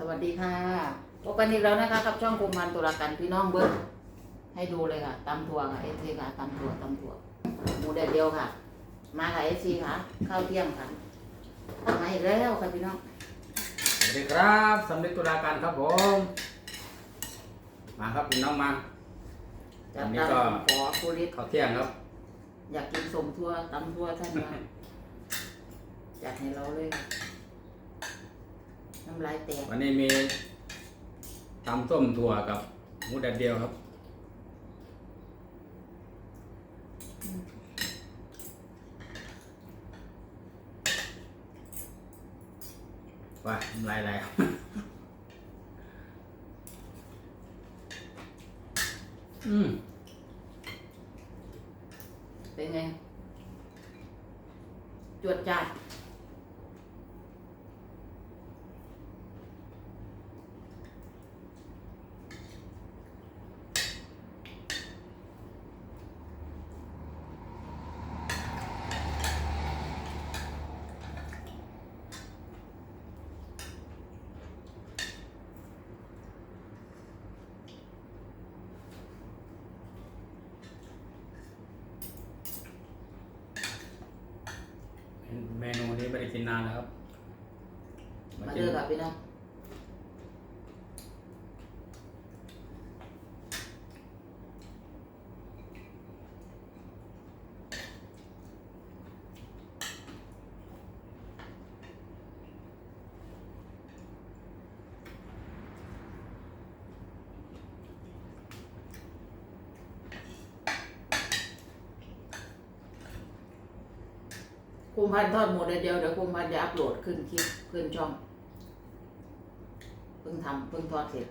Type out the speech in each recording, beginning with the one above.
สวัสดีค่ะพบกันอีกแล้วนะคะกับช่องคุมมันตุลากันพี่น้องเบิ้งให้ดูเลยค่ะตำถั่วค่ะเอซีค่ะตำถั่วตำถั่วหมูแดดเดียวค่ะ มาค่ะเอซีค่ะข้าวเที่ยงค่ะมาอีกแล้วค่ะพี่น้องสวัสดีครับสำนึกตุลาการครับผม มาครับพี่น้องมาจัอัดนนี้ตามก็ขอภูริศข้าวเที่ยงครับ อยากกินสมทั่วตำทั่วท่านมาจัดให้เราเลยค่ะ น้ำลายแตกวันนี้มีตำส้มถั่วกับหมูแดดเดียวครับ ว่าน้ำลายไหลครับอืมเป็นไง จวดจัด เมนูนี้ ไม่ได้กินนานแล้วครับมากิเจอกับพี่น้อง คุมพันทอดหมูเดียวเดี๋ยวคุมพันจะอัปโหลดขึ้นคลิปขึ้นช่องเพิ่งทำเพิ่งทอดเสร็จ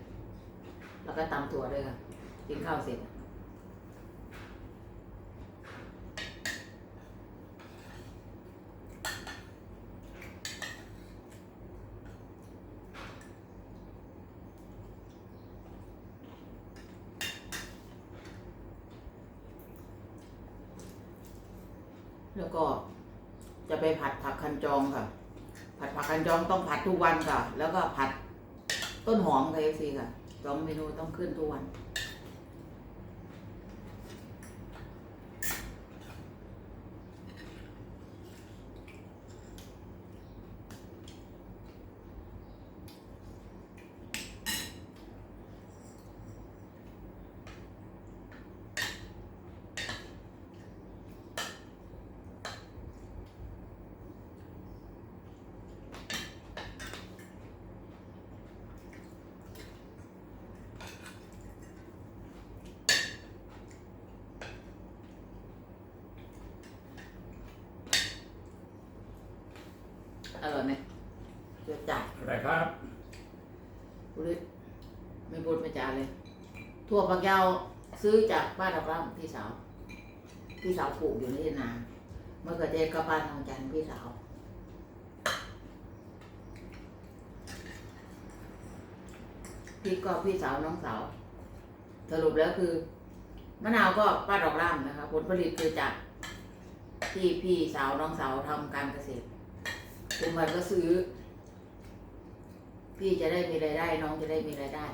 แล้วก็ตำถั่วด้วยค่ะกินข้าวเสร็จแล้วก็ จะไปผัดผักคันจองค่ะ ผัดผักคันจองต้องผัดทุกวันค่ะ แล้วก็ผัดต้นหอมค่ะเอฟซีค่ะสองเมนูต้องขึ้นทุกวัน ร่อยไหมเจือจัดอะไรครับพูดไม่พูดไม่จาเลยทั่วปากยาวซื้อจากบ้านดอกร่ำพี่สาว พี่สาวปลูกอยู่นี่นาเมื่อเกิดเจก็บ้านทองจันทร์พี่สาว พี่ก็พี่สาวน้องสาว สรุปแล้วคือมะนาวก็ป้าดอกร่ำนะคะผลผลิตคือจากที่พี่สาวน้องสาวทำการเกษตร คุณมันก็ซื้อ พี่จะได้มีรายได้ น้องจะได้มีรายได้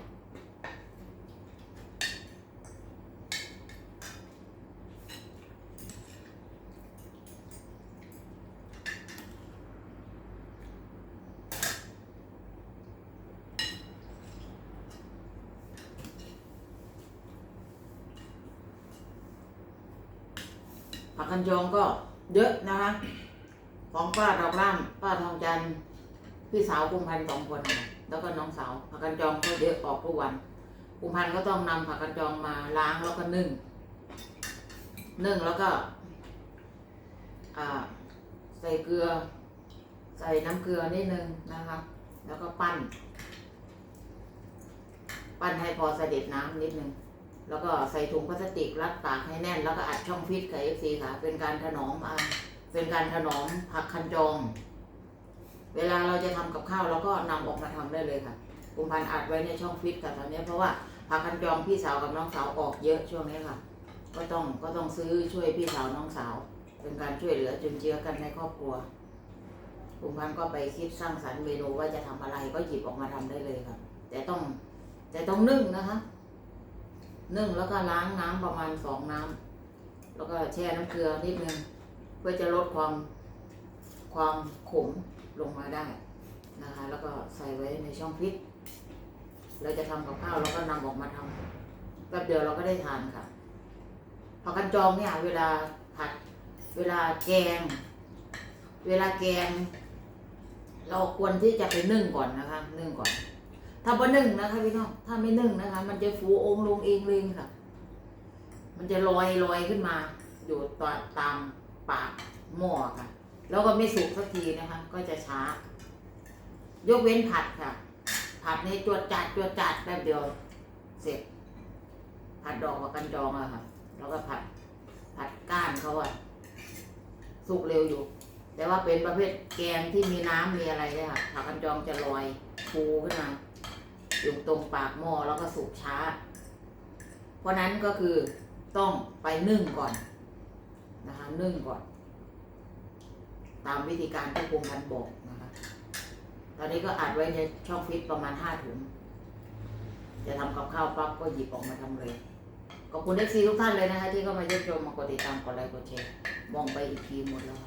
ผักกันจองก็เยอะนะคะ ของป้าดอกร่ำป้าทองจันทร์พี่สาวกุมพันสองคน แล้วก็น้องสาวผักกันจองก็เยอะออกทุกวันกุมพันก็ต้องนำผักกันจองมาล้างแล้วก็นึ่งนึ่งแล้วก็อ่าใส่เกลือ ใส่น้ำเกลือนิดนึงนะคะ แล้วก็ปั้น ปั้นให้พอเสด็จน้ำนิดนึง แล้วก็ใส่ถุงพลาสติกรัดปากให้แน่น แล้วก็อัดช่องฟิตกับเอฟซีค่ะ เป็นการถนอมอา เป็นการถนอมผักคันจอง เวลาเราจะทำกับข้าวเราก็นำออกมาทำได้เลยค่ะกุมพันธ์อัดไว้ในช่องฟิตค่ะตอนนี้เพราะว่าผักคันจองพี่สาวกับน้องสาวออกเยอะช่วงนี้ค่ะ ก็ต้องก็ต้องซื้อช่วยพี่สาวน้องสาว เป็นการช่วยเหลือจุนเจือกันในครอบครัวคุณพันธ์ก็ไปคิดสร้างสรรค์เมนูว่าจะทำอะไรก็หยิบออกมาทำได้เลยครับแต่ต้องแต่ต้องนึ่งนะคะนึ่งแล้วก็ล้างน้ำประมาณสองน้ำแล้วก็แช่น้ำเกลือนิดนึง พื่อจะลดความความขมลงมาได้นะคะ แล้วก็ใส่ไว้ในช่องพริกเราจะทำกับข้าวแล้วก็นำออกมาทำแป๊บเดียวเราก็ได้ทานค่ะผักกันจองเนี่ยเวลาผัดเวลาแกง เวลาแกง เราควรที่จะไปนึ่งก่อนนะคะ นึ่งก่อน ถ้าบ่นึ่งนะคะพี่น้องถ้าไม่นึ่งนะคะ มันจะฟูองลงเองเลยค่ะ มันจะลอยลอยขึ้นมา อยู่ตามตาม ปากหม้อค่ะ แล้วก็ไม่สุกสักทีนะคะ ก็จะช้า ยกเว้นผัดค่ะ ผัดในจวดจัดจวดจัดแป๊บเดียวเสร็จ ผัดดอกกับกันจองอะค่ะ แล้วก็ผัด ผัดก้านเขาอะสุกเร็วอยู่ แต่ว่าเป็นประเภทแกงที่มีน้ำมีอะไรเนี่ยค่ะผักกันจองจะลอยฟูขึ้นมาอยู่ตรงปากหม้อแล้วก็สุกช้า เพราะนั้นก็คือต้องไปนึ่งก่อน นะคะนึ่งก่อน ตามวิธีการที่ภูมิพันบอกนะคะ ตอนนี้ก็อัดไว้ในช่องฟิตประมาณห้าถุง จะทำกับข้าวปั๊บก็หยิบออกมาทำเลยขอบคุณเอฟซีทุกท่านเลยนะคะ ที่เข้ามาเยี่ยมชมมากดติดตามกดไลค์กดแชร์มองไปอีกทีหมดแล้ว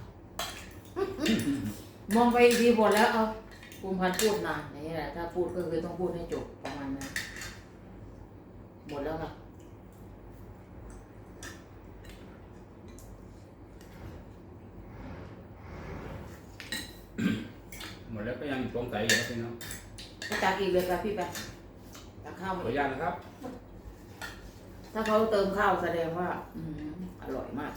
มองไปอีกทีหมดแล้วเอาภูมิพันพูดนาอย่างนี้แหละถ้าพูดก็คือต้องพูดให้จบประมาณนั้นหมดแล้วค่ะ มดแล้วก็ยังสงสัยอยู่นะพี่น้องก็ตักอีกเลยค่ะพี่ไปตักข้าวขมาอออีนุกญาตนะครับ ถ้าเขาเติมข้าวแสดงว่า อืมอร่อยมาก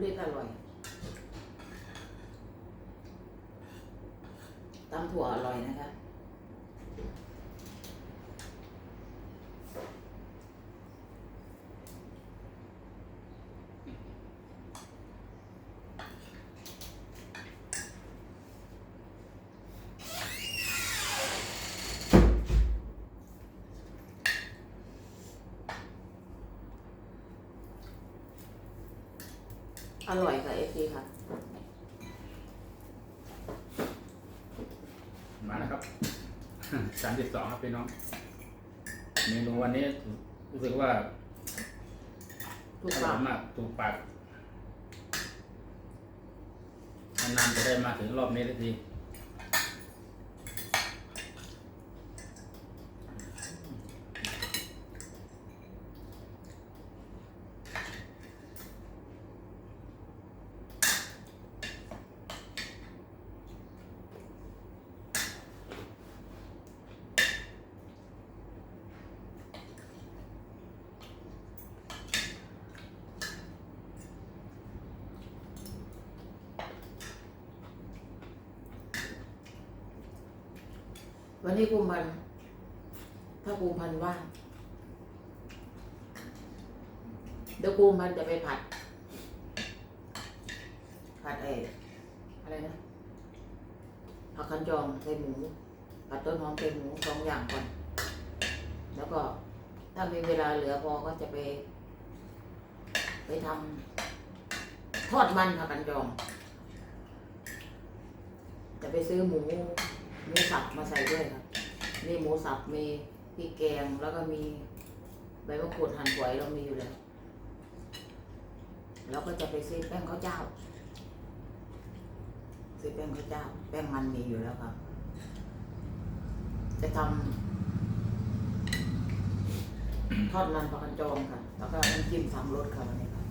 เรียกอร่อยตำถั่วอร่อยนะคะ อร่อยค่ะเอฟซีค่ะ มาแล้วครับ สามสิบสองครับพี่น้อง เมนูวันนี้รู้สึกว่าทุกอปาร่อกยมากถูกปากนานๆจะได้มาถึงรอบนี้สักที วันนี้กุมพันถ้ากุมพันว่างเดี๋ยวกุมพันจะไปผัด ผัดเออะไรนะผักคันจองใส่หมูผัดต้นหอมใส่หมูสองอย่างก่อน แล้วก็ถ้ามีเวลาเหลือพอก็จะไป ไปทำทอดมันผักกันจอง จะไปซื้อหมู หมูสับมาใส่ด้วยครับมีหมูสับมีพริกแกงแล้วก็มีใบมะกรูดหั่นฝอยเรามีอยู่แล้วแล้วก็จะไปซื้อแป้งข้าวเจ้าซื้อแป้งข้าวเจ้า แป้งมันมีอยู่แล้วครับ จะทำทอดมันปลากันจองค่ะ แล้วก็น้ำจิ้มสามรสค่ะวันนี้ค่ะ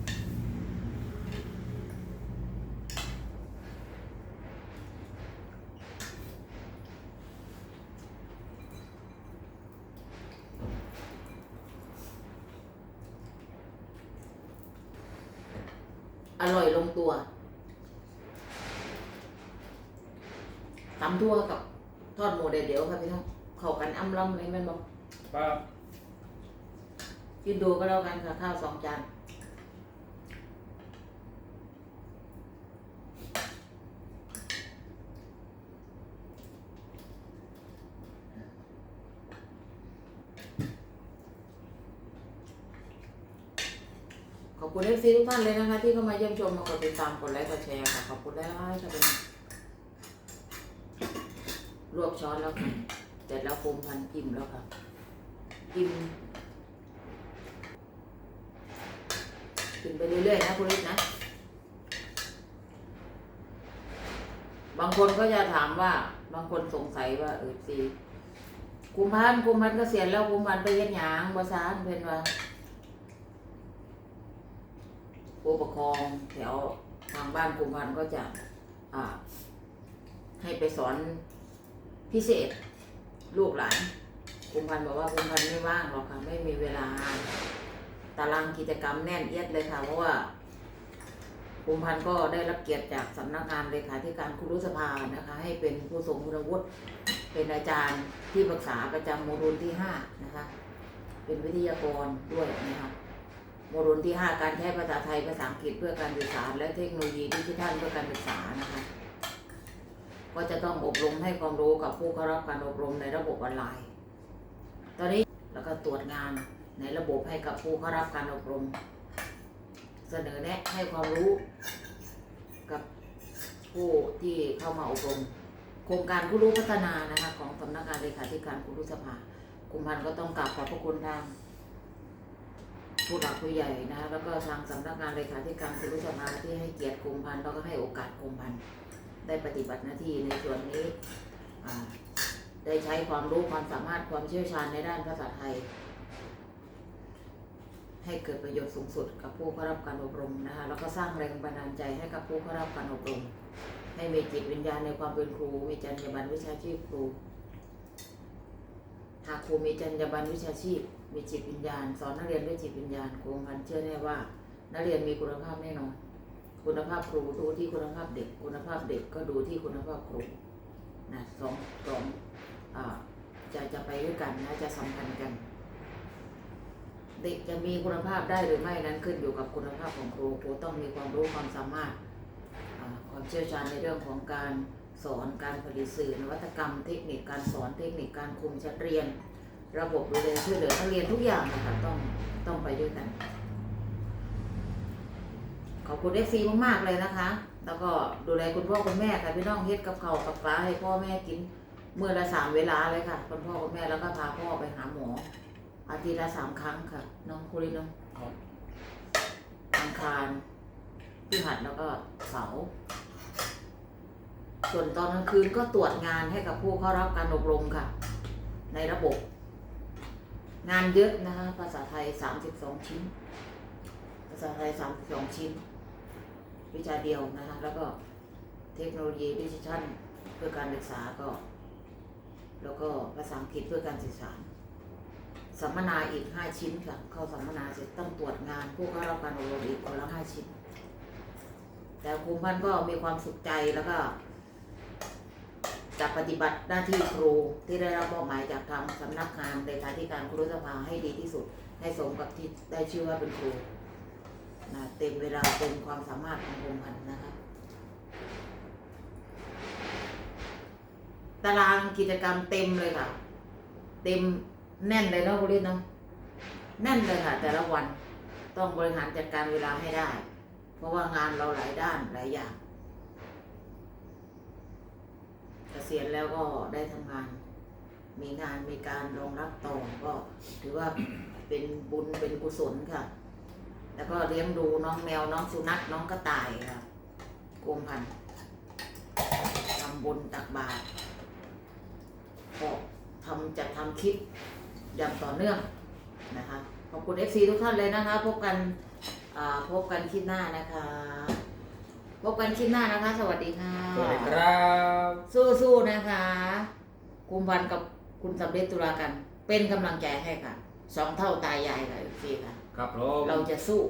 อร่อยลงตัวตำทั่วกับทอดหมูเดี๋ยวๆค่ะพี่น้องเข้ากันอ้ำล่ำเลยแม่นบอกครับ กินดูก็แล้วกันค่ะข้าวสองจาน ขอบคุณเอฟซีทุกท่านเลยนะคะ ที่เข้ามาเยี่ยมชมมากดติดตามกดไลค์กดแชร์ค่ะขอบคุณได้ๆค่ะเป็นรวบช้อนแล้วค่ะเสร็จแล้วโฟมพันอิ่มแล้วค่ะอิ่มกินไปเรื่อยๆนะคุณฤทธิ์นะ บางคนก็จะถามว่า บางคนสงสัยว่าเออซีกุมพันกุมพันเกษียณแล้วกุมพันไปเฮ็ดหยังบ่ซานเพิ่นว่า ผู้ปกครองแถวทางบ้านกุมพันธ์ก็จะให้ไปสอนพิเศษลูกหลานกุมพันธ์บอกว่ากุมพันธ์ไม่ว่างหรอกค่ะไม่มีเวลา ตารางกิจกรรมแน่นเอียดเลยค่ะ เพราะว่าภูมิพันธ์ก็ได้รับเกียรติจากสำนักงานเลขาธิการครุสภานะคะ ให้เป็นผู้ทรงคุณวุฒิเป็นอาจารย์ที่ปรึกษาประจำโมดูลที่ห้านะคะ เป็นวิทยากรด้วยนะคะ โมดูลที่ห้าการใช้ภาษาไทยภาษาอังกฤษเพื่อการสื่อสารและเทคโนโลยีดิจิทัลเพื่อการศึกษานะคะก็จะต้องอบรมให้ความรู้กับผู้เข้ารับการอบรมในระบบออนไลน์ ตอนนี้แล้วก็ตรวจงานในระบบให้กับผู้เข้ารับการอบรม เสนอแนะให้ความรู้กับผู้ที่เข้ามาอบรม โครงการผู้รู้พัฒนานะคะของสำนักงานเลขาธิการครุสภากุมพันธ์ก็ต้องกราบขอบพระคุณทาง ผู้หลักผู้ใหญ่นะแล้วก็ทางสำนักงานเลขาธิการครุสภาที่ให้เกียรติกุมพันธ์แล้วก็ให้โอกาสกุมพันธ์ได้ปฏิบัติหน้าที่ในส่วนนี้ได้ใช้ความรู้ความสามารถความเชี่ยวชาญในด้านภาษาไทย ให้เกิดประโยชน์สูงสุดกับผู้เข้ารับการอบรมนะคะแล้วก็สร้างแรงบันดาลใจให้กับผู้เข้ารับการอบรม ให้มีจิตวิญญาณในความเป็นครู มีจรรยาบรรณวิชาชีพครูหากครูมีจรรยาบรรณวิชาชีพ มีจิตวิญญาณ สอนนักเรียนด้วยจิตวิญญาณครูพันเชื่อแน่ว่า นักเรียนมีคุณภาพแน่นอน คุณภาพครูดูที่คุณภาพเด็ก คุณภาพเด็กก็ดูที่คุณภาพครูนะสองสองอจะจะไปด้วยกันนะจะสัมพันธ์กัน เด็กจะมีคุณภาพได้หรือไม่นั้นขึ้นอยู่กับคุณภาพของครูครูต้องมีความรู้ความสามารถความเชี่ยวชาญในเรื่องของการสอนการผลิตสื่อนวัตกรรม เทคนิคการสอนเทคนิคการคุมชั้นเรียน ระบบดูแลช่วยเหลือนักเรียนทุกอย่างนะคะต้องต้องไปด้วยกัน ขอบคุณเอฟซีมากๆเลยนะคะ แล้วก็ดูแลคุณพ่อคุณแม่ค่ะพี่น้องเฮ็ดกับเขาวกับปลาให้พ่อแม่กินเมื่อละสามเวลาเลยค่ะคุณพ่อคุณแม่แล้วก็พาพ่อไปหาหมอ อาทิตย์ละสามครั้งค่ะ น้องคุริน้องครับอังคารพฤหัสแล้วก็เสาร์ส่วนตอนกลางคืนก็ตรวจงานให้กับผู้เข้ารับการอบรมค่ะ ในระบบ งานเยอะนะคะภาษาไทยสามสิบสองชิ้น ภาษาไทยสามสิบสองชิ้น วิชาเดียวนะคะแล้วก็เทคโนโลยีดิจิทัลเพื่อการศึกษาก็ แล้วก็ภาษาอังกฤษเพื่อการสื่อสารสัมมนาอีกห้าชิ้นค่ะเข้าสัมมนาเสร็จต้องตรวจงานผู้เข้ารับการอบรมอีกคนละห้าชิ้น แต่ครูพันก็มีความสุขใจแล้วก็ จะปฏิบัติหน้าที่ครูที่ได้รับมอบหมายจากทางสำนักงานเลขาธิการครูสภาให้ดีที่สุด ให้สมกับที่ได้ชื่อว่าเป็นครูนะเต็มเวลาเต็มความสามารถของครูพันนะคะตารางกิจกรรมเต็มเลยค่ะ เต็มแน่นเลยเนาะคุณลิศเนาะแน่นเลยค่ะ แต่ละวันต้องบริหารจัดการเวลาให้ได้ เพราะว่างานเราหลายด้านหลายอย่าง เก ษียณแล้วก็ได้ทำงาน มีงานมีการรองรับต่อก็ถือว่าเป็นบุญเป็นกุศลค่ะ แล้วก็เลี้ยงดูน้องแมวน้องสุนัขน้องกระต่ายค่ะกรมพันทำบุญตักบาตรก็ทำจัดทำคลิปอย่างต่อเนื่องนะคะขอบคุณเอฟซีทุกท่านเลยนะคะ พบกันพบกันคลิปหน้านะคะ พบกันคลิปหน้านะคะ สวัสดีค่ะ สวัสดีครับ สู้ๆนะคะกุมพันธ์กับคุณสำเร็จตุลากัน เป็นกำลังใจให้ค่ะสองเท่าตายายค่ะเอฟซีค่ะ ครับผมเราจะสู้